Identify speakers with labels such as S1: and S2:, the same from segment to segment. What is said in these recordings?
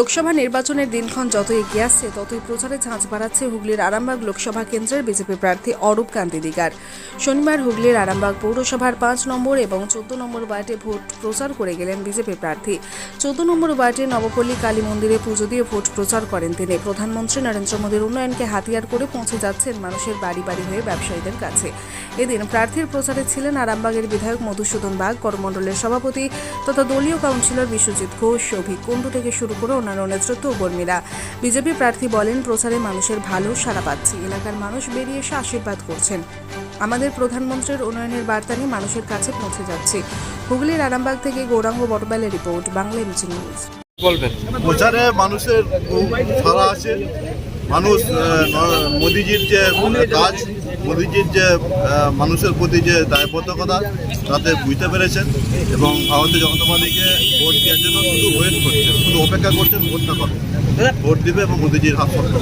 S1: লোকসভা নির্বাচনের দিনক্ষণ যত এগিয়ে আসছে, ততই প্রচারে ঝাঁঝ বাড়াচ্ছে হুগলির আরামবাগ লোকসভা কেন্দ্রের বিজেপি প্রার্থী অরূপ কান্তি দিগার শনিবার হুগলির আরামবাগ পৌরসভার পাঁচ নম্বর এবং চোদ্দ নম্বর ওয়ার্ডে ভোট প্রচার করে গেলেন বিজেপি প্রার্থী। চোদ্দ নম্বর ওয়ার্ডে নবপল্লী কালী মন্দিরে পুজো দিয়ে ভোট প্রচার করেন তিনি। প্রধানমন্ত্রী নরেন্দ্র মোদীর উন্নয়নকে হাতিয়ার করে পৌঁছে যাচ্ছেন মানুষের বাড়ি বাড়ি হয়ে ব্যবসায়ীদের কাছে। এদিন প্রার্থীর প্রচারে ছিলেন আরামবাগের বিধায়ক মধুসূদন বাগ করমণ্ডলের সভাপতি তথা দলীয় কাউন্সিলর বিশ্বজিৎ ঘোষ সৌভিক কুণ্ডু থেকে শুরু করে নেতৃত্ব ও কর্মীরা। বিজেপি প্রার্থী বলেন প্রচারে মানুষের ভালো সারা পাচ্ছি। এলাকার মানুষ বেরিয়ে এসে আশীর্বাদ করছেন। আমাদের প্রধানমন্ত্রীর উন্নয়নের বার্তা নিয়ে মানুষের কাছে পৌঁছে যাচ্ছে। হুগলির আরামবাগ থেকে গৌরাঙ্গ বটবালের রিপোর্ট বাংলা এমজি নিউজ।
S2: বলবেন।
S3: প্রচারে মানুষের খুব সারা আছে। মানুষ মোদিজির যে কাজ মোদিজির যে মানুষের প্রতি যে দায়বদ্ধকতা তাতে বুঝতে পেরেছেন এবং ভারতীয় জনতা পার্টিকে ভোট দেওয়ার জন্য শুধু ওয়েট করছেন। অপেক্ষা করছেন ভোটটা কবে? ভোট দিবে এবং মোদিজির হাত শক্ত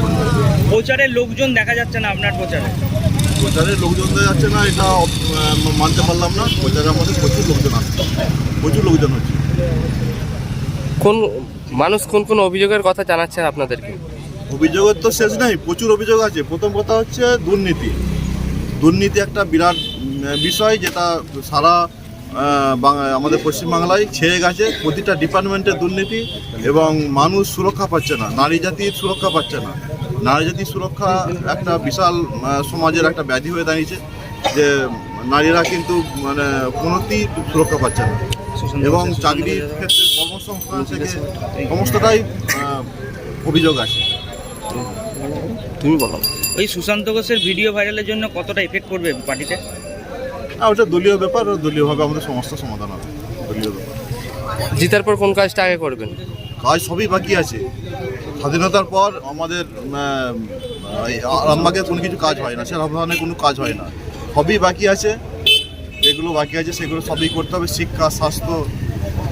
S4: প্রচারের লোকজন দেখা যাচ্ছে না আপনার প্রচারে?
S3: প্রচারে লোকজন তো যাচ্ছে না এটা মানতে পারলাম না। প্রচারের মধ্যে প্রচুর লোকজন আসছে। প্রচুর লোকজন হচ্ছে।
S2: কোন মানুষ কোন কোন অভিযোগের কথা জানাচ্ছেন আপনাদেরকে?
S3: অভিযোগের তো শেষ নেই প্রচুর অভিযোগ আছে। প্রথম কথা হচ্ছে দুর্নীতি। দুর্নীতি একটা বিরাট বিষয় যেটা সারা আমাদের পশ্চিমবাংলায় ছেয়ে গেছে প্রতিটা ডিপার্টমেন্টে দুর্নীতি এবং মানুষ সুরক্ষা পাচ্ছে না নারী জাতির সুরক্ষা পাচ্ছে না। নারী জাতির সুরক্ষা একটা বিশাল সমাজের একটা ব্যাধি হয়ে দাঁড়িয়েছে যে নারীরা কিন্তু মানে কোনোতেই সুরক্ষা পাচ্ছে না। এবং চাকরির ক্ষেত্রে কর্মসংস্থান থেকে সমস্তটাই অভিযোগ আছে।
S2: তুমি বলো।
S4: ওই সুশান্ত ঘোষের ভিডিও ভাইরালের জন্য কতটা এফেক্ট করবে পার্টিতে
S3: আর ওটা দলীয় ব্যাপার দলীয়ভাবে আমাদের সমস্ত সমাধান হবে দলীয় ব্যাপার।
S2: জিতার পর কোন কাজটা আগে করবেন?
S3: কাজ সবই বাকি আছে। স্বাধীনতার পর আমাদের আরামবাগের কোনো কিছু কাজ হয় না সে ধরনের কোনো কাজ হয় না। সবই বাকি আছে যেগুলো বাকি আছে সেগুলো সবই করতে হবে। শিক্ষা স্বাস্থ্য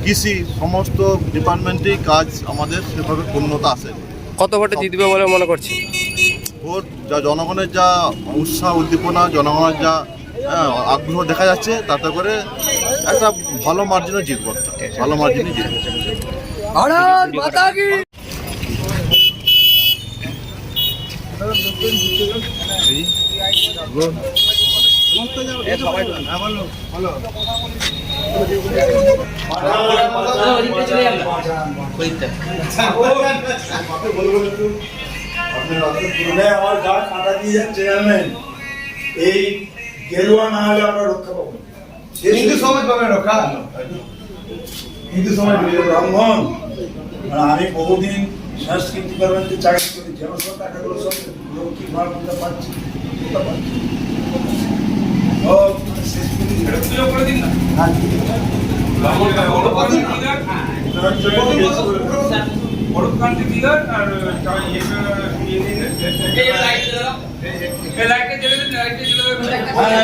S3: কৃষি সমস্ত ডিপার্টমেন্টেই কাজ আমাদের সেভাবে পূর্ণতা আসে
S2: কত ভোটে জিতবে বলে মনে করছি
S3: ভোট যা জনগণের যা উৎসাহ উদ্দীপনা জনগণের যা হ্যাঁ, আগ্রহ দেখা যাচ্ছে তাতে করে একটা ভালো মার্জিনে জিতবো। ভালো মার্জিনে জিতবো
S5: আমার গা কাটা দিয়ে যাচ্ছে জানেন এই গেরুয়া না হলে আমরা রক্ষা পাবো হিন্দু সমাজ পাবে রক্ষা হিন্দু সমাজ ব্রাহ্মণ মানে আমি বহুদিন সংস্কৃতি ডিপার্টমেন্টে চাকরি করি জনসভা টাকাগুলো সব লক্ষ্মী ভাড়া কোথা পাচ্ছি কোথা
S6: আরে